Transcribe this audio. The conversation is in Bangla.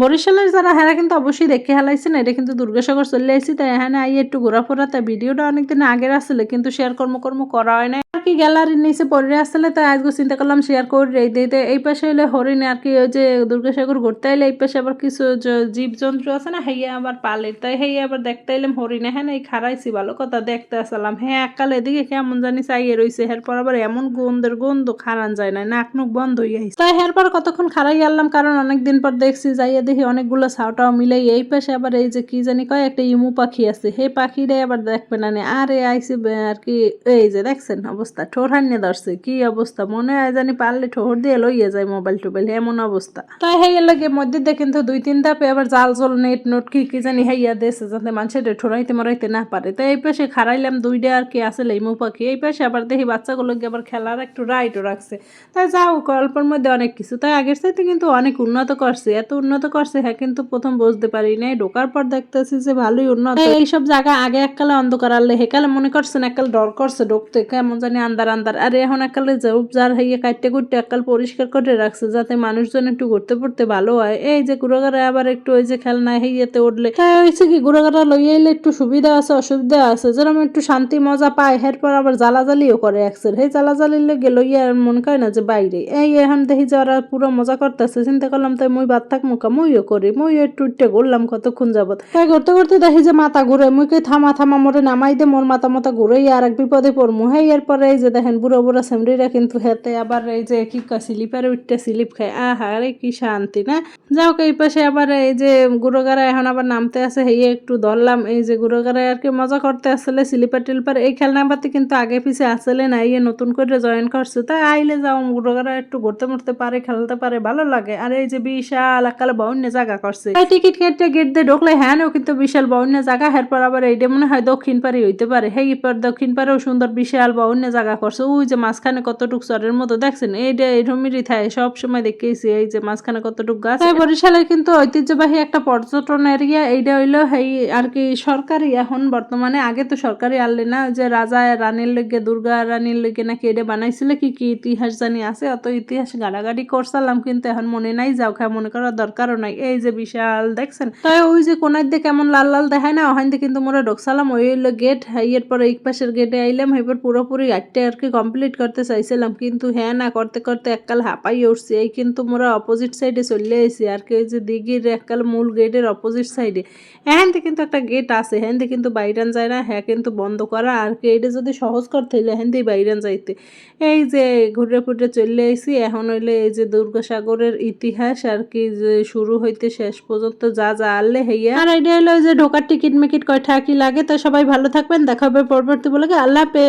বরিশালের যারা, হেরা কিন্তু অবশ্যই দেখে হেলাইছে না এটা কিন্তু দুর্গাসাগর চলে আসছি তাই এখানে আই একটু ঘোরাফোরা। তাই ভিডিওটা অনেকদিন আগের আসলে কিন্তু শেয়ার কর্মকর্ম কর্ম করা হয় না আর কি গ্যালারির নিচে পড়ে আসলে তাই আজকে চিন্তা করলাম শেয়ার করে দিতে এই পাশে হলে হরিণ আর কি ওই যে দুর্গাসাগর ঘুরতে এলে এই পাশে আবার কিছু জীব জন্তু আছে না হেয়া আবার পালে তাই হেয়া আবার দেখতে এলাম হরিণ। হ্যাঁ এই খারাইছি ভালো কথা, দেখতে আসলাম। হ্যাঁ এককাল এদিকে কেমন জানি চাইয়ে রইছে। এরপর আবার এমন গন্ধের গন্ধ খারান যায় না, নাক নুক বন্ধ হয়ে আইছে। তাই এরপর কতক্ষণ খারাই আনলাম, কারণ অনেকদিন পর দেখছি, যাইয়া দেখি অনেকগুলো ছাউটাও মিলাই এই পাশে আবার এই যে কি জানি কয় একটা ইমু পাখি আছে। হে পাখিরে আবার দেখবে নে আরে আইসি আর কি এই যে দেখছেন অবস্থা? ঠোর হান্নে ধরছে। কি অবস্থা? মনে হয় জানি পারলে ঠোর দিয়ে লইয়া যায় মোবাইল টোবাইল এমন অবস্থা। তাই হেয়ে লাগে মধ্যে দিয়ে কিন্তু দুই, তিন ধাপে আবার জাল, জল নেট নোট কি কি জানি হেইয়া দেশে যাতে মানুষের ঠোরাইতে মরাইতে না পারে। তো এই পাশে খারাইলাম দুইটা আর কি আছে ইমু পাখি। এই পাশে আবার দেখি বাচ্চাগুলোকে আবার খেলার একটু রাইটও রাখছে। তাই যাও গল্পের মধ্যে অনেক কিছু। তাই আগের চাইতে কিন্তু অনেক উন্নত করছে। এত উন্নত করছে হ্যাঁ কিন্তু প্রথম বুঝতে পারি নাই। ঢোকার পর দেখতেছি যে ভালোই উন্নত। এইসব জায়গা আগে এককালে অন্ধকার আনলে হেকালে মনে করছেন এককাল ডর করছে, ঢুকতে। কেমন জানি আন্দার আন্দার। আর, এখন এককালে যার হইয়ে কাটতে কুটতে এককাল পরিষ্কার করে রাখছে যাতে মানুষজন একটু ঘুরতে পড়তে ভালো হয়। এই যে গুড়াগাড়া আবার একটু ওই যে খেলনা হইয়াতে উঠলে হ্যাঁ হয়েছে কি গুড়াগাড়া লইয়া এলে একটু সুবিধা আছে, অসুবিধা আছে। যেরকম একটু শান্তি মজা পায়, এরপর আবার জ্বালাজালিও করে একসের হে জ্বালাজালির লেগে লইয়া আর মনে করে না যে বাইরে। এই এখন দেখি যে ওরা পুরো মজা করতেছে। চিন্তা করলাম তাই মুই বাদ থাক, মুখা মুইও করি। মুইও একটু উঠতে ঘুরলাম কতক্ষণ যাবত তাই করতে করতে দেখি যে মাথা ঘুরে মুইকে থামা থামা, মোরে নামাই দে, মোর মাথা মাথা ঘুরে আর এক বিপদে পড়মু। হ্যাঁ এরপরে এই যে দেখেন, বুড়ো বুড়ো সেমরিরা কিন্তু হেতে আবার এই যে কি কয়, স্লিপারে উঠতে স্লিপ খায়। আহা রে কি শান্তি, না? যাও এই পাশে আবার এই যে গুড়োগাড়া এখন আবার নামতে আছে, হেয়ে একটু ধরলাম। এই যে গুড়োগাড়ায় আর কি মজা করতে আসলে, স্লিপার টিলপার এই খেলনা পাতি কিন্তু আগে পিছে আসলে না ইয়ে নতুন করে জয়েন করছে। তাই আইলে যাও গুড়োগাড়া একটু ঘুরতে মুড়তে পারে, খেলতে পারে, ভালো লাগে। আর এই যে বিশাল একালে বাউন্য জায়গা করছে। এই টিকিট কেটে গেট দিয়ে ঢুকলে হ্যাঁ কিন্তু বিশাল বাউন্য জায়গা। এরপর আবার এইটা মনে হয় দক্ষিণ পারে হইতে পারে। হ্যাঁ পর দক্ষিণ পারেও সুন্দর বিশাল বাউন্য জায়গা করছে। ওই যে মাঝখানে কতটুক চরের মতো দেখছেন? এইটা এরকমই থাকে সব সময় দেখেছি এই যে মাঝখানে কতটুক গাছ। তাই বরিশালের কিন্তু ঐতিহ্যবাহী একটা পর্যটন এরিয়া এইটা হইল এই আর কি সরকারি। এখন বর্তমানে আগে তো সরকারি আনলে না যে রাজা রানীর লগে দুর্গা রানীর লগে নাকি এটা বানাইছিল কি কি ইতিহাস জানি আছে অত ইতিহাস গাড়াগাড়ি করছিলাম কিন্তু এখন মনে নাই যাও খায় মনে করার দরকারও নাই। এই যে বিশাল দেখছেন? তাই ওই যে কোনার দিয়ে কেমন লাল লাল দেখায় না ওখান কিন্তু মোরা ঢোকসালাম ওই হইল গেটের পরে এক পাশের গেটে আইলাম এবার পুরোপুরি আটটা আর কি কমপ্লিট করতে চাইছিলাম, কিন্তু হ্যাঁ না, করতে করতে এককাল হাঁপাই উঠছি। এই কিন্তু মোরা অপোজিট সাইডে চলে এসেছি আর কি ওই যে দিঘির এককাল মূল গেটের অপোজিট সাইডে হ্যাঁ কিন্তু একটা গেট আছে হ্যাঁ কিন্তু বাইরান যায় না হ্যাঁ কিন্তু বন্ধ করা। আর কি এটা যদি সহজ করতে হইলে হ্যাঁ বাইরান যাইতে। এই যে ঘুরে ফুটে চলে এসেছি এখন হইলে এই যে দুর্গাসাগরের ইতিহাস, আর কি যে শুরু হইতে শেষ পর্যন্ত যা যা আনলে হইয়া। আর এটা হলো যে ঢোকার টিকিট মিকিট কয়টা কি লাগে, তো সবাই ভালো থাকবেন, দেখা হবে পরবর্তী বলে আল্লাহ হাফেজ।